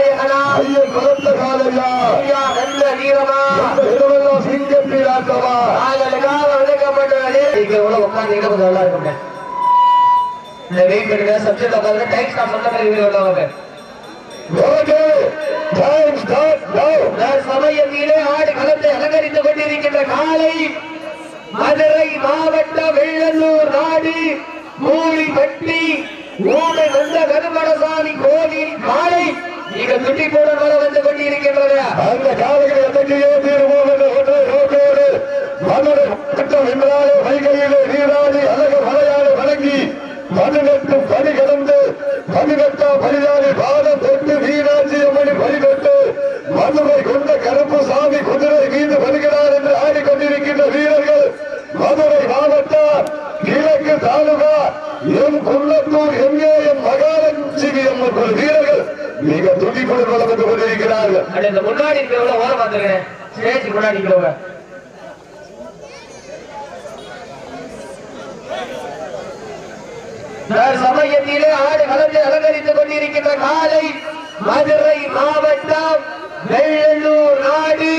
நாயகனா குலத்த காலையா நல்ல வீரமா. இடமெல்லாம் சிங்கப்பி ராஜவா. நாங்களுக்காக விளக்கப்பட்டவர்களே இங்க எவ்வளவு உட்காந்து கொஞ்சம் நல்லா இருக்குங்க. இந்த வெயிட் பண்ணுங்க சப்ஜெக்ட் உட்காந்து டைம் ஸ்டாப் சொன்ன மாதிரி உள்ளவங்க. ஓகே. டைம் ஸ்டார்ட் நவ சமயத்திலே ஆடு களத்தை அலங்கரித்துக் கொண்டிருக்கின்ற காலை மதுரை மாவட்ட வெள்ளலூர் நாடு மூலிப்பட்டி ஊமை வந்த கோவில் காலை இங்க துட்டி போட வர வந்து கொண்டிருக்கின்றது அந்த காலைகளை எத்தனையோ தீர்வோம் என்ற ஒன்றை நோக்கோடு மதுரை மாவட்டம் என்றாலே வைகையிலே நீராடி அழகு மலையாளி வழங்கி பதினெட்டு பணி கடந்து பதினெட்டாம் பரிதாரி பாதம் தொட்டு மீனாட்சி அம்மணி பணி தொட்டு மதுரை கொண்ட கருப்பு சாமி குதிரை மீது வருகிறார் என்று ஆடிக்கொண்டிருக்கின்ற வீரர்கள் மதுரை மாவட்டம் கிழக்கு taluka M Kullathur M A M Mahalakshmi Amman குழு வீரர்கள் மிக துடிப்புடன் வளம் வந்து கொண்டிருக்கிறார்கள் இந்த முன்னாடி இருக்கிறவங்க ஓர பார்த்துருக்கேன் ஸ்டேஜ் முன்னாடி இருக்கிறவங்க. சமயத்திலே ஆடு களத்தை அலங்கரித்துக் கொண்டிருக்கின்ற காலை மதுரை மாவட்டம் வெள்ளலூர் நாடு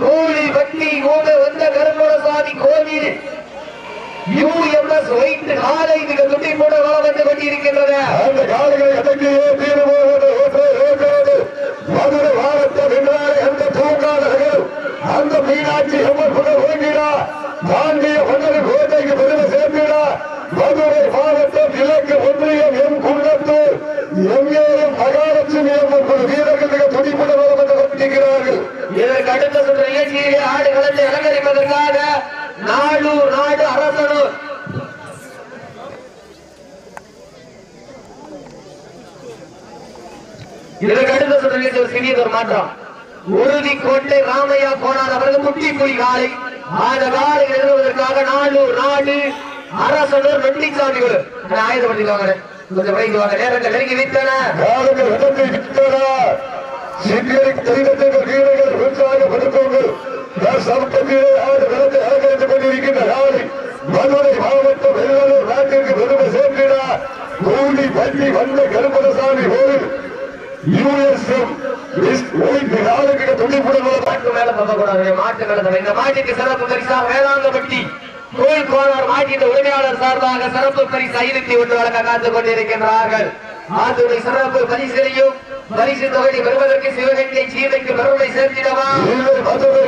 கூலிப்பட்டி கூட வந்த கருமணசாமி கோவில். யூஎம்எஸ் ஒயிட் காலை மிக துட்டி போட வளம் வந்து கொண்டிருக்கின்றது அந்த காலைகளை தீர்மானம் தீர்வோடு ஒன்றை நோக்கோடு மதுரை மாவட்டம் என்றாலே அந்த பூங்கானர்கள் அந்த மீனாட்சி அம்மன் புகழ் ஓங்கிடா பாண்டிய மன்னர் கோட்டைக்கு பெருமை சேர்த்திடா மதுரை மாவட்டம் இலக்கு ஒன்றியம் M Kunnathur M A M Mahalakshmi Amman குழு வீரர்கள் மிக துடிப்புடன் வளம் வந்து கொண்டிருக்கிறார்கள் இதற்கு அடுத்த சுற்று நிகழ்ச்சியிலே ஆடு களத்தை அலங்கரிப்பதற்காக நாளூர் நாடு அரசனூர் இதற்கு அடுத்த சுற்று நிகழ்ச்சி ஒரு சிறியது ஒரு மாற்றம். உறுதி கோட்டை ராமையா போனார் அவர்கள் முட்டி புலி காலை. அந்த காலை எழுதுவதற்காக நாலு நாடு அரசனூர் வெட்டிச்சாமி குழு ஆயுதப்படுத்திக்குவாங்க கொஞ்சம் வைக்குவாங்க நேரங்கள் நெருங்கி விட்டன சிங்கரி தெய்வத்தின் வீரர்கள் உற்சாகப்படுத்துங்கள் சமூகத்திலே ஆடு விளக்கை அலங்கரித்துக் கொண்டிருக்கின்ற நாளை மதுரை மாவட்டம் வெள்ளலூர் நாட்டிற்கு பெருமை சேர்க்கிறார் கூலி பள்ளி வந்த கருப்பணசாமி கோவில் யூஎஸ்எம் நாளுக்கு துணிப்புடன் மாட்டு மேல தப்ப இந்த மாட்டுக்கு சிறப்பு பரிசாக வேளாங்கப்பட்டி கோயில் கோளார் மாட்டின் உரிமையாளர் சார்பாக சிறப்பு பரிசு ஐநூத்தி ஒன்று வழங்க காத்துக் கொண்டிருக்கின்றார்கள். ஆத்துடைய சிறப்பு பரிசையும் பரிசு தொகை பெறுவதற்கு சிவகங்கை சீதைக்கு பெருமை சேர்த்திடவா?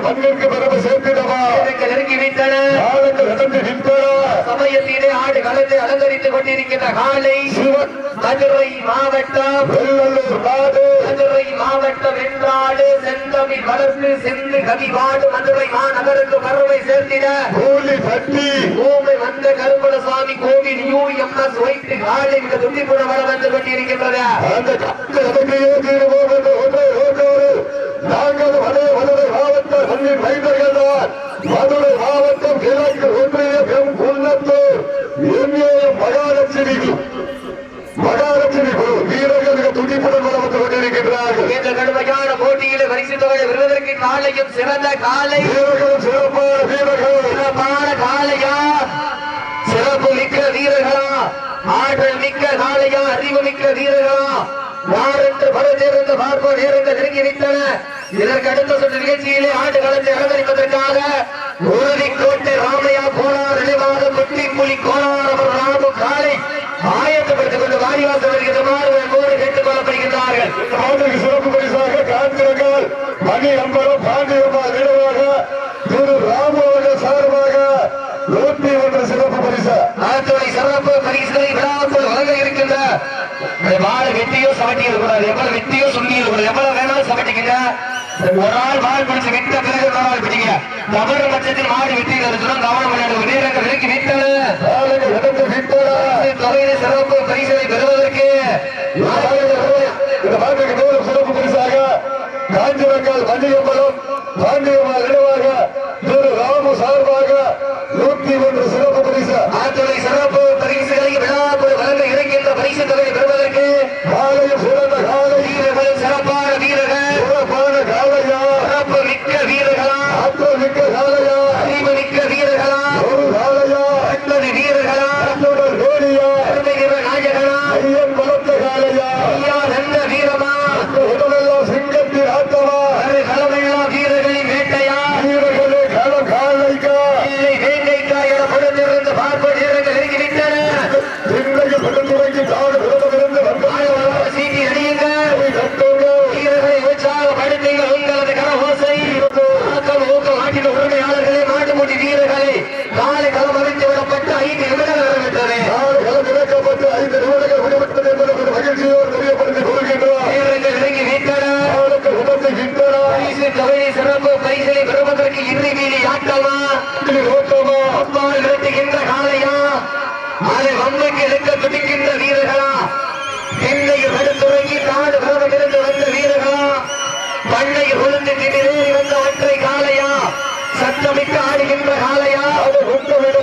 மண்ணிற்கு பெருமை சேர்த்திடவா? நெருங்கி விட்டன. சமயத்திலே ஆடு களத்தை அலங்கரித்துக் கொண்டிருக்கின்ற காலை மதுரை மாவட்டம். மதுரை மாவட்டம் வென்றாடு செந்தமிழ் வளர்ந்து சென்று கவிவாடு மதுரை மாநகருக்கு பருவை சேர்த்திட. கூலி பட்டி. பூமை வந்த கருப்பணசாமி கோவில் யூஎம்எஸ் ஒயிட் காலை மிக துண்டிப்புட வர வந்து கொண்டிருக்கின்றது அந்த கட்டு அதற்கையே தீருவோம் என்ற ஒன்றை நோக்கோடு நாங்கள் வடே மதுரை மாவட்ட மண்ணின் மைந்தர்கள் தான். மதுரை மாவட்டம் கிழக்கு ஒன்றியம் M Kunnathur M A M Mahalakshmi Mahalakshmi குழு வீரர்கள் மிக துடிப்புடன் வளம் வந்து கொண்டிருக்கின்றார்கள். இந்த கடுமையான போட்டியிலே பரிசு தொகை பெறுவதற்கு காலையும் சிறந்த காலை வீரர்களும் சிறப்பான வீரர்கள். சிறப்பான காளையா? சிறப்பு மிக்க வீரர்களா? ஆற்றல் மிக்க காளையா? அறிவு மிக்க வீரர்களா? யார் என்று பல தேர்ந்த பார்ப்போம். நேரங்கள் நெருங்கி விட்டன இதற்கு அடுத்த சுற்று நிகழ்ச்சியிலே ஆண்டு களத்தை அலங்கரிப்பதற்காக உறுதிக்கோட்டை ராமையா கோளார் நினைவாக முட்டி புலி கோளார் அவர் ராமு காலை வாரிவாசல் வருகிறமாறு அன்போடு கேட்டுக் கொள்ளப்படுகின்றார்கள் சிறப்பு பரிசாக காண்கிறங்கள் மணி அம்பலம் பாண்டியம்மா நினைவாக திரு ராமோக சார்பாக நூற்றி ஒன்று சிறப்பு பரிசு. அத்துறை சிறப்பு பரிசுகளை விழாவுக்குள் வழங்க இருக்கின்ற வாழை வெட்டியோ சமட்டி இருக்கக்கூடாது எவ்வளவு வெட்டியோ சொல்லி இருக்கக்கூடாது எவ்வளவு வேணாலும் சமட்டிக்கங்க ஒரு ஆள் வால் பிடிச்சு விட்ட பிறகு ஒரு நாள் பிடிங்க தவறு பட்சத்தில் மாடு வெட்டியில் இருக்கணும் கவனம் விளையாடு வீரர்கள் விலக்கி விட்டன தொகையில சிறப்பு பரிசுகளை பெறுவதற்கு. இந்த மாட்டுக்கு மேலும் சிறப்பு பரிசாக காஞ்சிரங்கால் மணியம்பலம் பாண்டியம்மா நினைவாக திரு ராமு சார்பாக நூற்றி ஒன்று சிறப்பு பரிசு அத்துறை சிறப்பு பரிசுகளை விழாவுக்குள் வழங்க இருக்கின்ற பரிசு தொகை பெறுவதற்கு காலையில் சிறந்த காலை வீரர்கள் சிறப்பான வீரர்கள் சிறப்பான காலையா சிறப்பு மிக்க வீரர்களா ஆற்றல் மிக்க காலையா அறிவு மிக்க வீரர்களா ஒரு காலையா அன்பது வீரர்களா அன்புடன் கோடியா அருமைகிற நாயகனா ஐயன் வளர்த்த காலையா ஐயா நல்ல வீரமா இந்த உடலெல்லாம்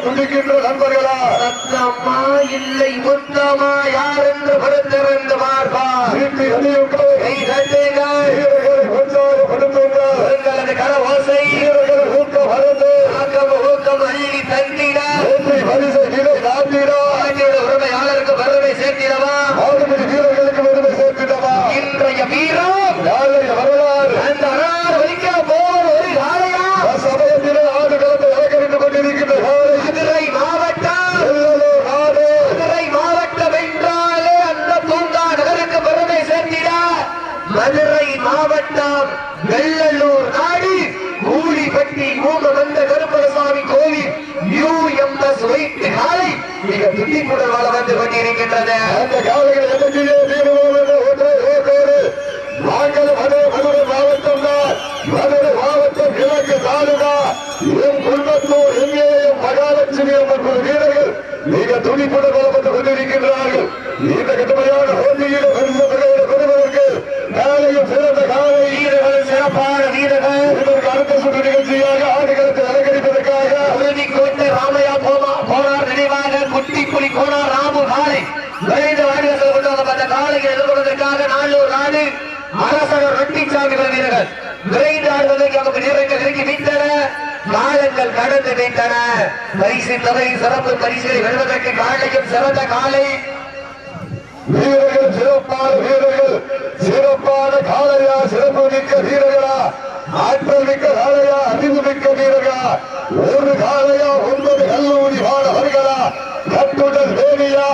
இருக்கின்ற நண்பர்களா சத்தம்மா இல்லை முத்தமா யார் என்று படுத்திருந்து பார்ப்பார் சீட்டி அணியுங்கள் கை தட்டுங்கள் வீரர்களை உற்சாகப்படுத்துங்கள் உங்களது கர ஓசை வீரர்கள் ஊக்கம் அறந்து ஆக்கம் ஊக்கம் அள்ளி தந்திட வெற்றி பரிசை நிலை நாட்டிடா ஆட்சியோட உரிமையாளருக்கு பெருமை சேர்த்திடவா ஆளுநர் வீரர்களுக்கு பெருமை சேர்த்திடவா இன்றைய வீரம் நாளைய வரலாறு அந்த அனார் ஒலிக்க போவது ஒரு காலையா சமயத்திலே ஆடு கலந்து இறக்கறிந்து கொண்டிருக்கின்ற காலை மதுரை மாவட்டம் செல்லலூர் நாடு மதுரை மாவட்டம் என்றாலே அந்த பூங்கா நகருக்கு பெருமை சேர்த்திட மதுரை மாவட்டம் வெள்ளலூர் நாடு கூலிப்பட்டி மூமவந்த கருப்பரசாமி கோவில் யூஎம்எஸ் வைத்து காலை மிக துட்டிப்புடன் வாழ வந்து கொண்டிருக்கின்றது அந்த காலையில் எதற்கிலே தீர்வோம் என்ற ஒற்றை நோக்கோடு நாங்கள் மதுரை மதுரை மாவட்டம் தான் மதுரை மாவட்டம் கிழக்கு தாலுகா எம் குன்னத்தூர் எங்கேயும் மகாலட்சுமி அம்மன் குழு வீரர்கள் மிக துணிப்புடன் வளப்பட்டு கொண்டிருக்கின்றார்கள் இந்த கடுமையான போட்டியில் பெருந்த தொகையை பெறுவதற்கு காலையும் சிறந்த காலை வீரர்கள் சிறப்பான வீரர்கள் இதற்கு அடுத்த சுற்று நிகழ்ச்சியாக ஆடுகளத்தை அலங்கரிப்பதற்காக உறுதி கொண்ட ராமையா போமா போனார் நினைவாக குட்டி புலி கோனார் ராமு காலை விரைந்து வாடிவாசல் கொண்டு வந்த காலையை எதிர்கொள்வதற்காக நாளூர் நாடு அரசர் ரெட்டிச்சாமி வீரர்கள் விரைந்து ஆடுவதற்கு நமக்கு வீரர்கள் நெருங்கி மீட்டன காலங்கள் கடந்து மீட்டன பரிசு தொகை சிறப்பு பரிசுகளை வெல்வதற்கு காலையும் சிறந்த காலை வீரர்கள் சிறப்பான வீரர்கள் சிறப்பான காளையா சிறப்பு மிக்க வீரர்களா ஆற்றல் மிக்க காளையா அறிவு மிக்க வீரர்களா ஒரு காளையா ஒன்பது கல்லூரி மாணவர்களா கட்டுடல் வேணியா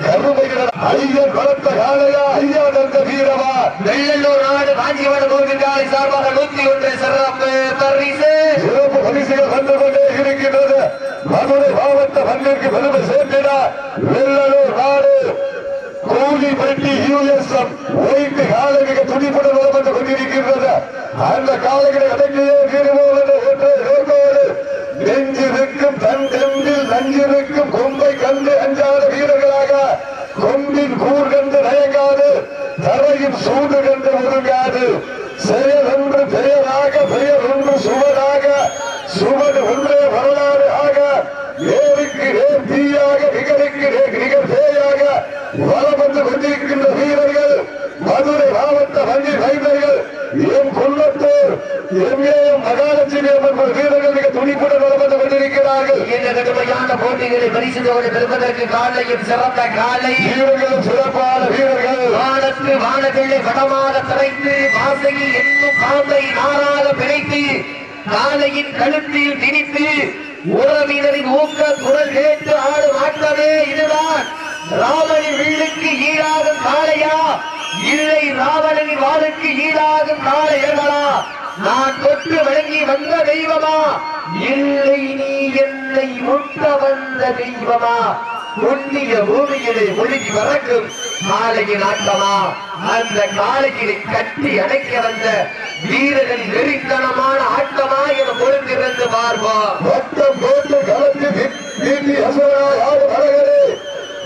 கருமையினர் ஐயன் வளர்த்த காளையா ஐயா நந்த வீரவா வெள்ளலூர் நாடு காஞ்சிவரம் கோவில் காலை சார்பாக நூத்தி ஒன்று சிறப்பு பரிசு சிறப்பு பரிசுகள் வந்து கொண்டே இருக்கின்றது மதுரை மாவட்ட பெருமை சேர்த்திட வெள்ளலூர் நாடு கூலிப்பட்டி யூஎஸ்எம் ஒயிட்டு காலை மிக வரப்பட்டு கொண்டிருக்கின்றது. அந்த காலைகளை அடங்கியே தீருவோம் என்ற ஒற்றை நோக்கோடு நெஞ்சிருக்கும் தன் கண்டில் நஞ்சிருக்கும் கொம்பை கண்டு அஞ்சாத வீரர்களாக கொம்பின் கூர் கண்டு நயங்காது தரையின் சூடு கண்டு ஒதுங்காது. செயல் என்று பெயராக பெயர் ஒன்று சுவராக சுவடு ஒன்றே வரலாறு ஆக ஏ கொண்டிருக்கின்ற வீரர்கள் மதுரை மாவட்ட வங்கி வைந்தர்கள் M Kunnathur M A M Mahalakshmi Amman வீரர்கள் மிக துணிப்புடன் வந்து கொண்டிருக்கிறார்கள். இந்த கடுமையான போட்டிகளை பரிசு தொகை பெறுவதற்கு காலையும் சிறந்த காலை. வீரர்களும் சிறப்பான வீரர்கள். வானத்து வானவில்லை வடமாக திரைத்து வாசையில் என்னும் பாம்பை நாராக பிணைத்து காலையின் கழுத்தில் திணித்து உறவினரின் ஊக்க குரல் கேட்டு ஆடும் ஆட்டமே இதுதான். ராமனின் வீழுக்கு ஈடாகும் காளையா இல்லை ராவணனின் வாளுக்கு ஈடாகும் காளையர்களா நான் தொட்டு வழங்கி வந்த தெய்வமா இல்லை நீ என்னை முட்ட வந்த தெய்வமா புண்ணிய பூமியிலே ஒழுகி வரக்கும் காளையின் ஆட்டமா அந்த காளையினை கட்டி அடைக்க வந்த வீரர்கள் நெறித்தனமான ஆட்டமா என பொழுந்திருந்து பார்ப்போம் வட்டம் போட்டு கலந்து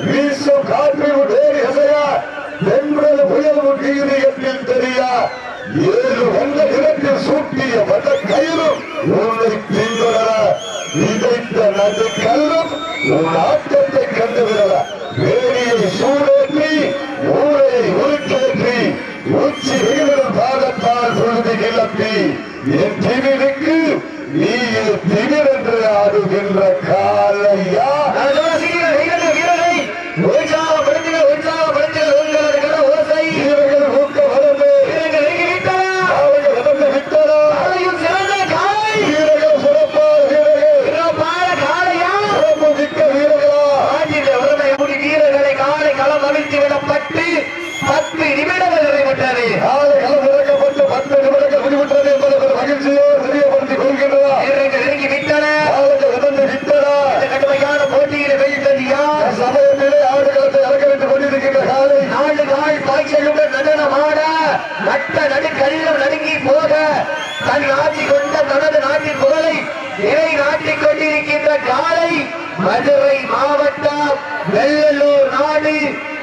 வீசும் காற்று வேறு அசையா வென்றது புயல் முட்டீரியத்தில் தெரியா. ஏழு வந்த இடத்தில் சூட்டிய வந்த கயிறும் உன்னை பின்தொடர. விதைத்த நடு கல்லும் உன் ஆட்டத்தை கண்டுவிடல. வேலியை சூடேற்றி ஊரை உருக்கேற்றி உச்சி வெயிலும் பாதத்தால் பொழுது கிளப்பி. என் திமிருக்கு நீ திமிர் என்று ஆடுகின்ற காலையா வீரர்கள் வீரரை உற்சாகப்படுத்துங்கள் உற்சாகப்படுத்துங்கள் உங்களது கர ஓசை வீரர்கள் ஊக்க வளர்ந்து வீரர்கள் இறங்கிவிட்டன. காலைகள் நடந்து விட்டன காளையும் சிறந்த காளை வீரர்கள் சிறப்பான வீரர்கள் சிறப்பான காளையா சிறப்பு மிக்க வீரர்களா ஆண்டிலே உரிமை முடி வீரர்களை காலை களம் அவிழ்த்து விடப்பட்டு பத்து நிமிடங்கள் நிறைவுற்றது காலை களம் இறக்கப்பட்டு பத்து நிமிடங்கள் முடிவுற்றது என்பதை ஒரு மகிழ்ச்சியோடு தெரியப்படுத்திக் கொள்கின்றனர் வீரர்கள் இறங்கி விட்டன காலைகள் நடந்து விட்டன இந்த கடுமையான போட்டியில் வெயிட்டது யார் சமயத்திலே ஆடுகளத்தை அலங்கரித்துக் கொண்டிருக்கின்ற காலை நாலு நாள் பாய்ச்சலுடன் நடனமாட நட்ட நடு கல்லம் நடுங்கி போக தன் ஆட்சி கொண்ட தனது நாட்டின் புகழை நிலை நாட்டிக் கொண்டிருக்கின்ற காலை மதுரை மாவட்டம் வெள்ளலூர் நாடு.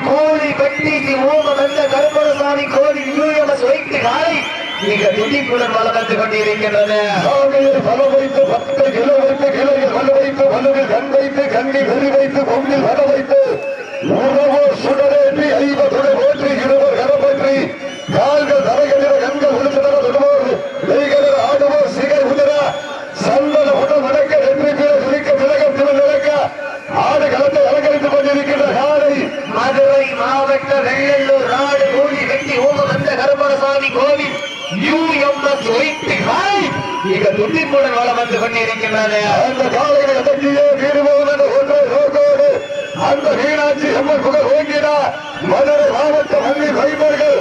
கோழி பட்டி ஓம வந்த கருப்பரசாமி கோவில் யூஎம்எஸ் வைத்து காலை மிக துடிப்புடன் வளர்ந்து வந்து கொண்டிருக்கின்றது பல வைத்து பத்து கிலோ வைத்து கிளையில் வலு வைத்து வலுவில் கண் வைத்து கண்ணில் வெறி வைத்து பொங்கில் வர வைத்து உணவோ சுடரேற்றி ஐவதுடை மாவட்ட வெள்ளல்லூர் நாடு கூடி வெட்டி ஓமம் வந்த கருப்பணசாமி கோவில். U M S white hi. மிக துடிப்புடன் வளம் வந்து கொண்டிருக்கின்றது அந்த காலையை அடக்கியே தீருவோம் நோக்கோடு அந்த மீனாட்சி அம்மன் புகழ் ஓங்கினார் மதுரை மாவட்ட மல்லி வைபர்கள்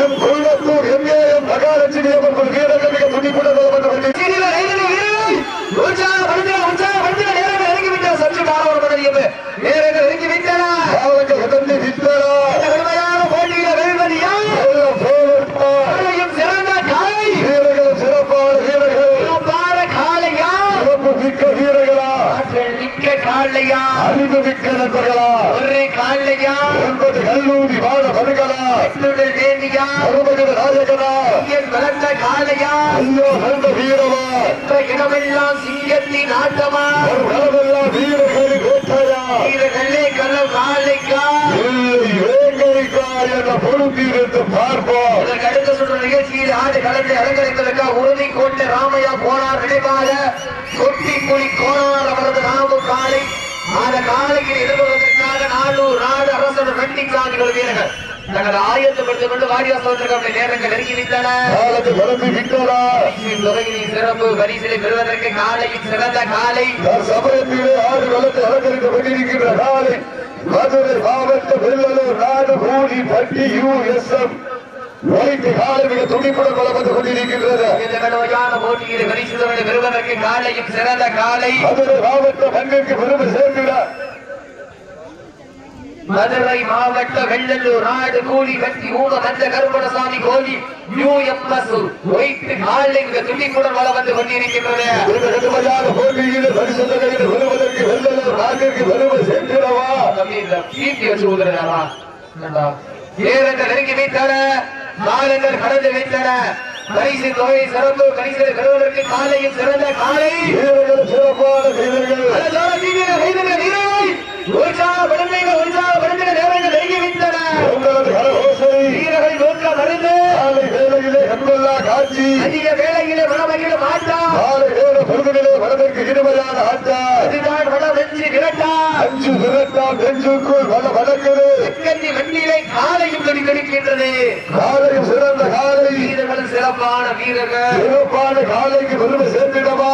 M Kollathur M A M Mahalakshmi Amman புகழ் வீரர்கள் மிக துடிப்புடன் வலம் வந்து கொண்டிருக்கிறார். சீனில ரைதில வீரர்கள் உற்சாகப்படுத்தின உற்சாகப்படுத்தின நேரங்கள் இறங்கி விட்டார் சற்று காலம் பண்ணி நேரங்கள் இறங்கி விட்டன காலங்கள் கடந்து விட்டனா இந்த கடுமையான போட்டியில வெல்வது யார் எல்லாம் போவட்டார். காலையும் சிறந்த காலை வீரர்கள் சிறப்பான வீரர்கள் சிறப்பான காளையா சிறப்பு மிக்க வீரர்களா ஆற்றல் மிக்க காளையா அறிவு மிக்க நண்பர்களா ஒரு காளையா ஒன்பது கல்லூரி வாழ வருகளா சுடல் வேண்டியா அருமகிர நாயகனா என் வளர்ந்த காளையா ஐயோ நல்ல வீரமா இந்த இடமெல்லாம் சிங்கத்தின் ஆட்டமா ஒரு களமெல்லாம் வீரர்களின் வேட்டையா வீரர்களே கல்லம் காளைக்கா இல்லை வேங்கரிக்கா என்ற பொறுத்தீர்த்து பார்ப்போம் இதற்கு அடுத்த சுற்று நிகழ்ச்சியில் ஆடு கலந்து அலங்கரித்ததற்காக உறுதி கோட்டை ராமையா போனார் நினைவாக. கொட்டி புலி கோனார் அவரது ராமு காளை அந்த காலையில் எதிர்கொள்வதற்காக நானூறு நாடு அரசர் சாமிகள் வீரர்கள் தங்கள் ஆயத்தப்படுத்திக் கொண்டு வாடிவாசத்திற்கு நேரங்கள் நெருங்கி விட்டன சிறப்பு பரிசிலை பெறுவதற்கு காலையில் சிறந்த காலை. சமயத்திலே ஆடு வளர்த்து அலங்கரித்து கொண்டிருக்கின்ற நாளை மதுரை மாவட்ட வெள்ளலூர் நாடு கூலி பட்டி யூஎஸ்எம் ஒயிட்டு காலை மிக துடிப்புடன் வந்து கொண்டிருக்கின்றது. இந்த கடுமையான போட்டியில் தொகை பெறுவதற்கு காலையும் சிறந்த காலை. மதுரை மாவட்ட மண்ணிற்கு பெருமை சேர்ந்திட. மதுரை மாவட்ட வெள்ளல்லூர் நாடு கூலி கட்டி ஊம மந்த கருப்பணசாமி கோலி யூஎம்எஸ் ஒயிட் காலை மிக துடிப்புடன் வளம் வந்து கொண்டிருக்கின்றது. இந்த கடுமையான போட்டியில் பரிசு தொகையில் பெறுவதற்கு வெள்ளலூர் நாட்டிற்கு பெருமை சேர்ந்திடவா? தம்பி, இந்த கீர்த்தி வச்சு ஊதுறதா நேரங்கள் நெருங்கி வைத்தன காலங்கள் கடந்து வைத்தன பரிசு தொகை சிறப்பு பரிசு பெறுவதற்கு காலையும் சிறந்த காலை. சிறப்பான நோக்க மருந்து வேளையிலே கண்கொள்ளா காட்சி அதிக வேளையிலே மனமகிழ மாட்டா வேற பொழுதிலே மனதிற்கு இனிமையான ஆட்டா அதுதான் வெற்றி விரட்டா. அஞ்சு விரட்டாம் நெஞ்சுக்குள் வள வளர்க்குது கன்னி வண்டியிலே காலையும் கடிக்கின்றது காலையும் சிறந்த காலை. வீரர்கள் சிறப்பான வீரர்கள். சிறப்பான காலைக்கு பெருமை சேர்த்திடவா?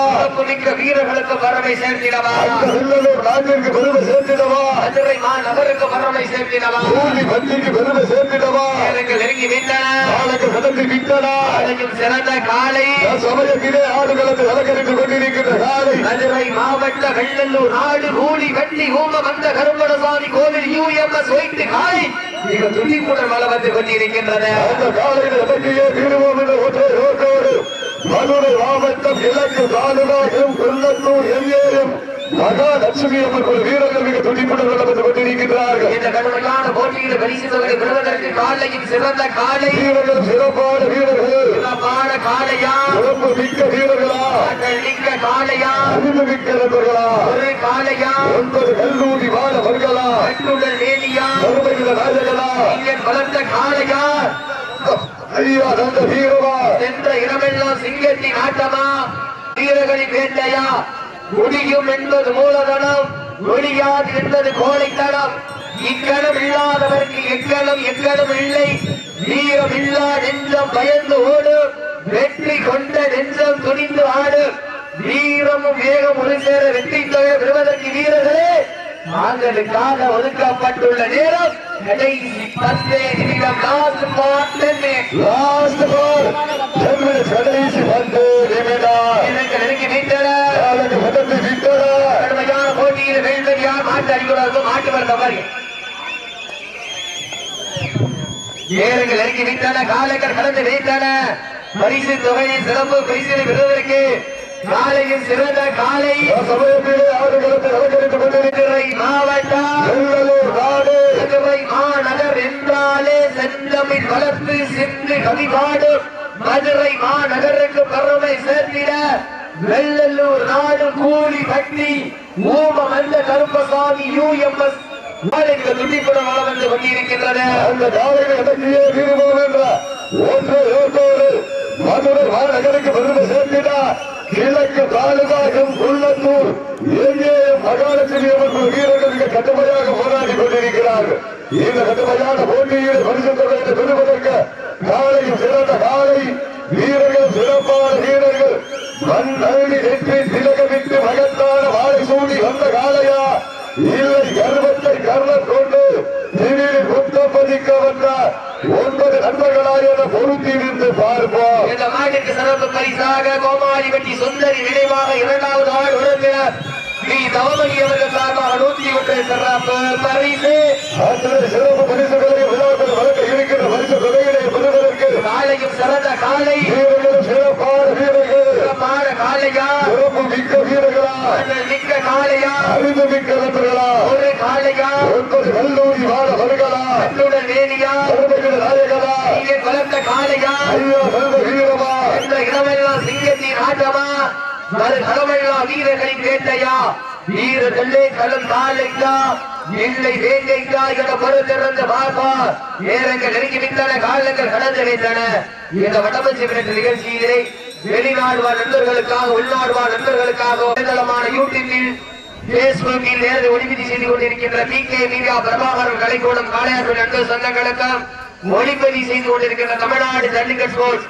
மிக்க வீரர்களுக்கு வரவை சேர்த்திடவா? அந்த வில்லலூர் நாட்டிற்கு பெருமை சேர்த்திடவா? மதுரை மாநகருக்கு வரவை சேர்த்திடவா? கூலி பந்திக்கு பெருமை சேர்த்திடவா? நேரங்கள் நெருங்கி விட்டன காலைக்கு கடந்து சிறந்த காலை. சமயத்திலே ஆடுகளத்தை அலங்கரித்துக் கொண்டிருக்கின்ற காலை. மதுரை மாவட்ட வெள்ளல்லூர் நாடு கூலி வெட்டி ஊம வந்த கருப்பணசாமி கோவில் யூஎம்எஸ் வைத்து காலை. மிக துடிப்புடன் வளம் வந்து கொண்டிருக்கின்றது அந்த காலையில் இலக்கிய தீர்வோம் என்ற ஒற்றை நோக்கோடு மதுரை மாவட்டம் இலக்கு கொல்லத்தூர் எல்ஏஎம் மகாலட்சுமி அம்மன் ஒரு வீரர்கள் மிக துடிப்புடன் நடந்து கொண்டிருக்கின்றார்கள். இந்த கடுமையான போட்டியில் பரிசு தொகை பெறுவதற்கு காலையும் சிறந்த காலை. வீரர்கள் சிறப்பான வீரர்கள். சிறப்பான காளையா? சிறப்பு மிக்க வீரர்களா? மிக்க காளையா? அறிவு மிக்க நண்பர்களா? ஒரு காளையா? ஒன்பது கல்லூரி மாணவர்களா? கட்டுடல் வேலியா? கருமையில நாயகனா ஐயன் வளர்த்த காளையா? ஐயா நல்ல வீரமா சென்ற இடமெல்லாம் சிங்கத்தின் ஆட்டமா? வீரர்களின் வேட்டையா? முடியும் என்பது மூலதனம் ஒழியாது என்பது கோழைத்தனம். இக்கணம் இல்லாதவருக்கு எக்கணம் எக்கணம் இல்லை. வீரம் இல்லா நெஞ்சம் பயந்து ஓடு வெற்றி கொண்ட நெஞ்சம் துணிந்து ஆடு வீரமும் வேகம் ஒரு சேர வெற்றி தொகை பெறுவதற்கு வீரர்களே நாங்களுக்காக ஒதுக்கப்பட்டுள்ள நேரம் கடைசி பத்தே நிமிடம். லாஸ்ட் பாட்டு லாஸ்ட் பால் டென் மினிட்ஸ் கடைசி பந்து நிமிடம் வீரர்கள் நெருங்கி காலைக்கு பதத்தை விட்டனா கடுமையான போட்டியில் வெல்வது யார் அடிக்கூடாது மாட்டு வந்த மாதிரி வீரர்கள் நெருங்கி மீட்டன காலைகள் கடந்து வைத்தன பரிசு தொகையை சிறப்பு பரிசினை பெறுவதற்கு காலையில் சிறந்த காலை சமயத்திலே ஆடுகளத்தை அலங்கரித்துக் கொண்டிருக்கிற மாவட்டம் வெள்ளலூர் மாநகர் என்றாலே செந்தமிழ் வளர்த்து சென்று கவிபாடும் மதுரை மாநகருக்கு பெருமை சேர்த்திட வெள்ளல்லூர் நாடு கூலி கட்டி ஊமம் அந்த கருப்பசாமி யூஎம்எஸ் நாளைக்கு துடிப்புடன் வளம் வந்து கொண்டிருக்கின்றது அந்த காலையில் இடத்தையே தீர்வோம் என்ற ஒன்று ஓட்டோடு மதுரை மாநகருக்கு பெருமை சேர்க்கிறார் கிழக்கு தாலுகாக்கும் உள்ளத்தூர் எங்கே மகாலட்சுமி அவர்கள் வீரர்கள் கடுமையாக போராடி கொண்டிருக்கிறார்கள். இந்த கடுமையான போட்டியில் பரிசு தொகையை பெறுவதற்கு காலையும் சிறந்த காலை வீரர்கள் சிறப்பான வீரர்கள் மண் அள்ளி நெற்றி திலகமிட்டு மகத்தான வாழை சூடி வந்த காலையா இல்லை கர்வத்தை கர்ணம் கொண்டு திடீர் குத்தம் பதிக்க வந்த ஒன்பது நண்பர்களாக பொருத்தி இருந்து பார்ப்போம். இந்த மாட்டிற்கு சிறப்பு பரிசாக கோமாளி வெட்டி சுந்தரி நினைவாக இரண்டாவது ஆள் உறுப்பினர் ஸ்ரீ தவமணி அவர்கள் சார்பாக நூத்தி ஒன்று சிறப்பு பரிசு. சிறப்பு பரிசுகளை விழாக்கள் வழங்க இருக்கிற பரிசு தொகைகளை பெறுவதற்கு காலையும் சிறந்த காலை வீரர்கள் சிறப்பான வீரர்கள் சிறப்பான காலையா சிறப்பு மிக்க வீரர்களா அண்ணல் மிக்க காலையா அறிவு மிக்க நண்பர்களா ஒரு காலையா ஒன்பது கல்லூரி மாணவர்களா கண்ணுடன் வேலியா கருமைகள் நாயகனா நீங்கள் வளர்த்த காலையா ஐயா சர்வ வீரமா என்ற இடமெல்லாம் சிங்கத்தின் ஆட்டமா மறு வீரர்களை கேட்டையா வீரர்களே களம் காலைக்கா? இல்லை வேங்கைக்கா என பொருள் திறந்து பார்ப்பா. நேரங்கள் நெருங்கி விட்டன காலங்கள் கடந்து வைத்தன இந்த வட்டமஞ்சி விரட்டு நிகழ்ச்சியிலே வெளிநாடு வாழ் நண்பர்களுக்காக உள்நாடு வாழ் நண்பர்களுக்காக உயர்தளமான யூடியூபில் பேஸ்புக்கில் நேரடி ஒளிபதி செய்து கொண்டிருக்கின்ற பி கே மீடியா பிரபாகரன் கலைக்கூடம் காளையார்கள் நண்பர் சொந்தங்களுக்கும் ஒளிப்பதி செய்து கொண்டிருக்கின்ற தமிழ்நாடு ஜல்லிக்கட் ஸ்போர்ட்ஸ்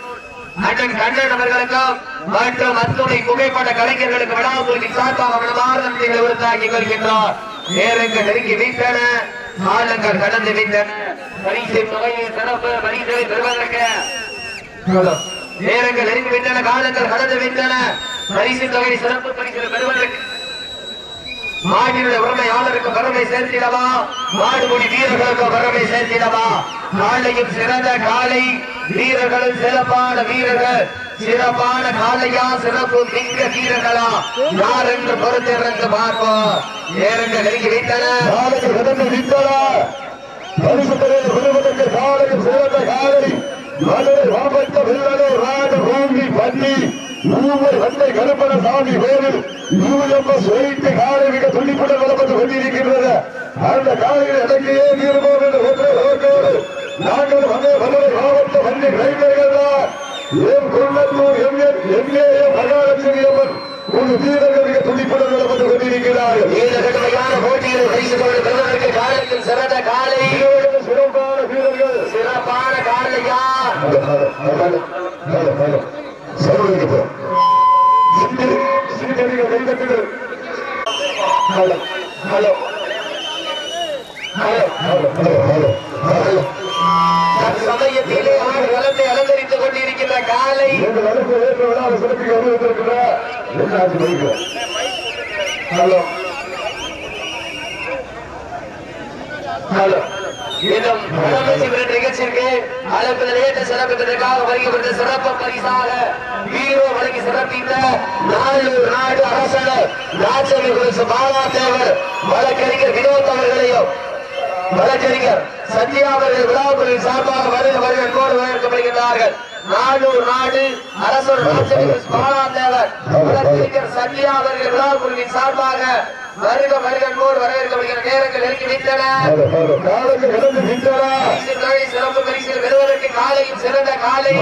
அண்ணன் கண்ணன் அவர்களுக்கும் மற்றும் அத்துணை புகைப்பட கலைஞர்களுக்கு விழாக்குழுவின் சார்பாக மனமார்ந்த விருத்தாக்கி கொள்கின்றார். நேரங்கள் நெருங்கி வைத்தன காலங்கள் கடந்து வைத்தன பரிசு தொகையை சிறப்பு பரிசுகளை பெறுவதற்கு. நேரங்கள் நெருங்கி வைத்தன காலங்கள் கடந்து வைத்தன பரிசு தொகை சிறப்பு பரிசுகளை பெறுவதற்கு மாட்டினுடைய உரிமையாளருக்கு பெருமை சேர்த்திடவா? மாடுபுடி வீரர்களுக்கு பெருமை சேர்த்திடவா? காலையும் சிறந்த காலை வீரர்களும் சிறப்பான வீரர்கள். சிறப்பான காலையா சிறப்பு மிக்க வீரர்களா? யார் என்று பொறுத்திருந்து பார்ப்போம். நேரங்கள் நெருங்கி வைத்தன காலையில் கடந்து விட்டனா பரிசு தொகையை காலையில் சிறந்த காலை மதுரை மாவட்ட வில்லனே ராஜ பூமி பள்ளி ஊமை வந்தை கருப்பண சாமி கோவில் யூஎம்எஸ் வைத்து காலை மிக துடிப்புடன் வளர்ந்து கொண்டிருக்கின்றது. அந்த காலையில் எனக்கையே தீர்வோம் என்று ஒற்றை நோக்கோடு நாங்கள் வந்தே மதுரை மாவட்ட வண்டி டிரைவர்கள் தான். M Kunnathur M N M A M Mahalakshmi Amman ஒரு வீரர்கள் மிக துடிப்புடன் வளர்ந்து கொண்டிருக்கிறார்கள். கடுமையான போட்டிகளை பரிசு கொண்டு பெறுவதற்கு காலையில் சிறந்த காலை. சிறப்பான வீரர்கள். சிறப்பான காலையா? ஹலோ ஹலோ ஹலோ ஹலோ சர்வதிக்கு போ சிந்தி சிந்தனிக கைதட்டுகள் hello hello hello hello hello hello hello சமயத்திலே ஆடு வளத்தை அலங்கரித்துக் கொண்டிருக்கின்ற காலை. எங்கள் அடுத்த ஏற்ற விழாவை சிறப்பிக்க வருவதற்குற என்ன ஆச்சு பைக்கு ஹலோ. ஹலோ. இன்னும் வடமஞ்சி விரட்டு நிகழ்ச்சிக்கு அழைப்பு நிலையற்ற வருகின்ற சிறப்பு பரிசாக வீரோ வழங்கி சிறப்பித்த நாளூர் நாடு அரசர் ராஜமி குருசு பாலா தேவர் வழக்கறிஞர் வினோத் அவர்களையும் வழக்கறிஞர் சத்யா அவர்கள் விழாக்குழுவின் சார்பாக வருக வருக கோடு வரவேற்கப்படுகிறார்கள் நாளூர் நாடு அரசர் ராஜமி குருசு பாலா தேவர். வழக்கறிஞர் சத்யா அவர்கள் விழாக்குழுவின் சார்பாக வருக வருக கோடு வரவேற்கப்படுகிற நேரங்கள் நெருங்கி வைத்தன ஹலோ ஹலோ காலைக்கு கிடந்து நின்றா பரிசு தொகை சிறப்பு பரிசில் பெறுவதற்கு காலையும் சிறந்த காலை.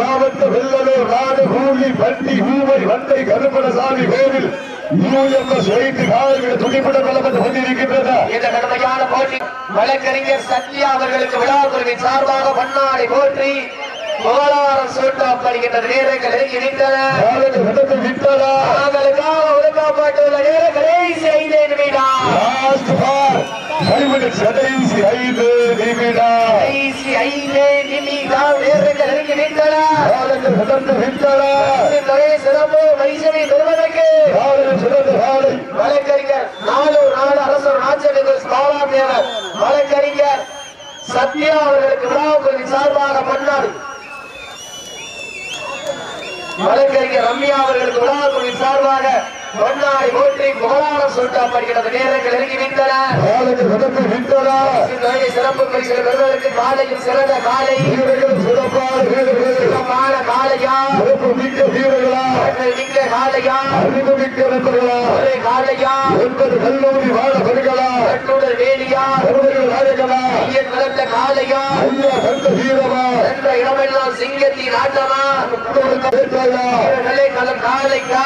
மாவட்ட வெள்ளலூர் நாடு பூமி பட்டி ஊமை வந்தை கருப்பணசாமி போட்டி வழக்கறிஞர் சத்யா அவர்களுக்கு விழா குழுவின் சார்பாக பன்னாடை போற்றி புகழாரம் சூட்டப்படுகின்ற நேரங்கள் நெருங்கி நின்றன காலைக்கு கிடந்து நின்றா நாங்களுக்காக ஒதுக்கப்பட்டுள்ள நேர கடைசி ஐந்து மினிட்ஸ் கடைசி ஐந்து நிமிடம் நேரங்கள் தொகை சிறப்பு பரிசனை பெறுவதற்கு. வழக்கறிஞர் நாலூர் நாடு அரசர் நாச்சனிகள் பாலா தேவர் வழக்கறிஞர் சத்யா அவர்களுக்கு விழாக்குழுவின் சார்பாக மன்னார் வழக்கறிஞர் ரம்யா அவர்களுக்கு விழாக்குழுவின் சார்பாக பொன்னாடி போற்றி புகழாரம் சூட்டப்படுகிறது. நேரங்கள் நெருங்கிவிட்டன காலையில் நடந்து விட்டன இந்த சிறப்பு பரிசு பெறுவதற்கு காலையில் சிறந்த காலை. சிறப்பான காலையா? மிக்க வீரர்களா? மிக்க காலையா? அறிவு மிக்க நண்பர்களா? ஒரே காலையா? ஒன்பது கல்லூரி வாழப்படுகளா கட்டுடல் வேலியா? கருவர்கள் நாயகனா ஐயன் வளர்த்த காலையா? ஐயா கந்த வீரமா? சென்ற இடமெல்லாம் சிங்கத்தின் ஆட்டமா? வேட்டாயா? வீரர்களே களம் காலைக்கா?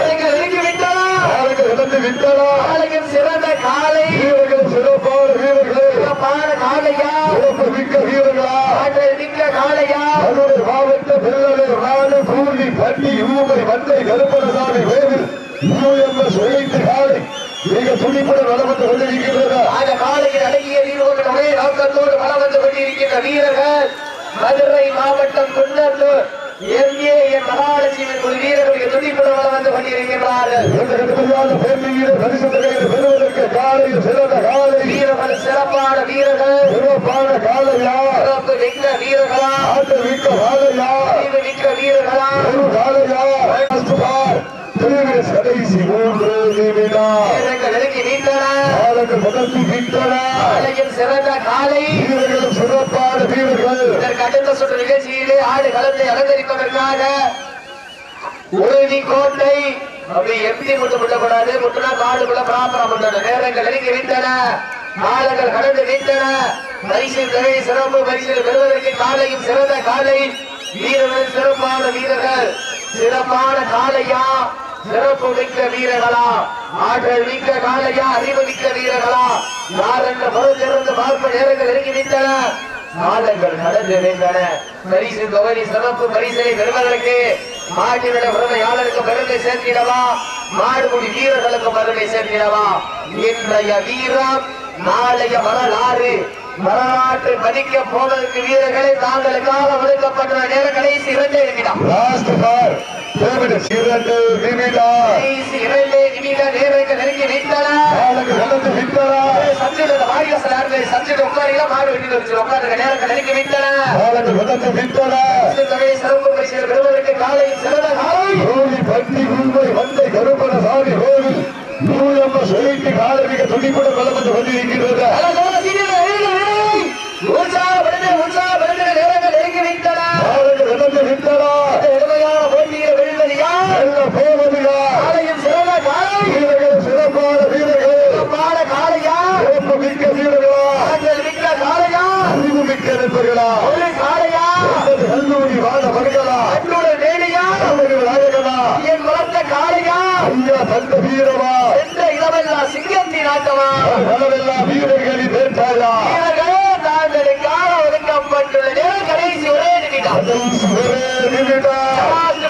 நீங்கள் நெருங்கிவிட்டன காலையில் நடந்து சிறந்த காலை. வீரர்கள் சிறப்பான வீரர்கள் சிறப்பான காலையா சிறப்பு மிக்க வீரர்களா மிக்க காலையா மதுரை மாவட்ட பிள்ளை நாடு பூர்ணி பட்டி ஊமை மந்தை கருப்பணசாமி கோவில் யூஎம்எஸ் உழைத்து காலை மிக துணிப்புடன் வளர்ந்து கொண்டிருக்கிறது அந்த காலையில் அடங்கிய வீரர்கள் ஒரே நோக்கத்தோடு வளம் வந்து கொண்டிருக்கின்ற வீரர்கள் மதுரை மாவட்டம் குன்னத்தூர் எம்ஏ என் மகாலட்சுமி குழு வீரர்களுக்கு துடிப்புடன் வளம் வந்து கொண்டிருக்கின்றார்கள் வீரர்கள் சிறப்பான வீரர்கள் சிறப்பான காலையா சிறப்பு மிக்க வீரர்களா ஆட்டு மிக்க காலையா மிக்க வீரர்களா ஒரு காலையா கடைசி மூன்று நிமிடம் நெருங்கி முதல் விட்டன காலையில் சிறந்த காலை இதற்கு அடுத்த சுற்று நிகழ்ச்சியிலே ஆடு களத்தை அலங்கரிப்பதற்காக உறுதி கோட்டை அப்படி எப்படி முட்டு முட்டக்கூடாது முட்டுனா காடுக்குள்ள பிராப்பரா முட்டணும். நேரங்கள் நெருங்கி விட்டன காலங்கள் கடந்து விட்டன பரிசில் தொகை சிறப்பு பரிசில் பெறுவதற்கு காலையும் சிறந்த காலை. வீரர்கள் சிறப்பான வீரர்கள் சிறப்பான காலையா சிறப்பு மிக்க வீரர்களா. ஆற்றல் மிக்க காலையா அறிவு மிக்க வீரர்களா. யார் என்ற பொருளிலிருந்து பார்ப்ப நேரங்கள் நெருங்கி விட்டன மாதங்கள் கடந்து விட்டன பரிசு தொகை சிறப்பு பரிசை பெறுவதற்கு மாட்டினுடைய உரிமையாளருக்கு பெருமை சேர்த்திடவா? மாடுபுடி வீரர்களுக்கு பெருமை சேர்த்திடவா? இன்றைய வீரம் நாளைய வரலாறு. வரலாற்றை பதிக்க போவதற்கு வீரர்களை தாங்களுக்காக ஒதுக்கப்பட்ட நேர கடைசி இரண்டே நிமிடம். லாஸ்ட் பார் திருவிழா இரண்டு நிமிடம். கடைசி இரண்டே நிமிட நேரங்கள் நெருங்கி காலங்கள் நடந்து விட்டன சப்ஜெக்ட் வாரியாசல் யாருமே சப்ஜெக்ட் உட்காரீங்களா மாடு வெட்டி வச்சு உட்காருங்க நேரங்கள் நெருங்கி காலங்கள் நடந்து விட்டன பரிசு தொகை சிறப்பு பரிசு பெறுவதற்கு காலை சிறந்த காலை. கோழி பட்டி உண்மை வந்தை கருப்பண சாமி கோவில் நூலம்ப சொல்லிட்டு காலமிக துணிப்புடன் வளர்ந்து கொண்டிருக்கிறது உற்சாகப்படுத்த உற்சாகப்படுத்த நேரங்கள் நெருங்கி காலங்கள் நடந்து விட்டன. எளிமையான போட்டியில் வெல்வதியா? நல்ல போவதியா காலையும் சிறந்த காலை. வீரர்கள் சிறப்பான வீரர்கள். சிறப்பான காலையா? சிறப்பு மிக்க வீரர்களா? ஆற்றல் மிக்க காலையா? அறிவு மிக்க நண்பர்களா? ஒரு காலையா? கல்லூரி வாழ வருகளா அன்றுடன் வேலையா? அவர்கள் நாயகனா என் வளர்த்த காலையா? ஐயா தந்த வீரமா? சென்ற இடமெல்லாம் சிங்கத்தின் ஆட்டமா? அளவெல்லாம் வீரர்களின் வேட்டாயா வீரர்களே தாங்களுக்காக ஒதுக்கப்பட்டுள்ள நேரம் கடைசி ஒரே நிமிடம்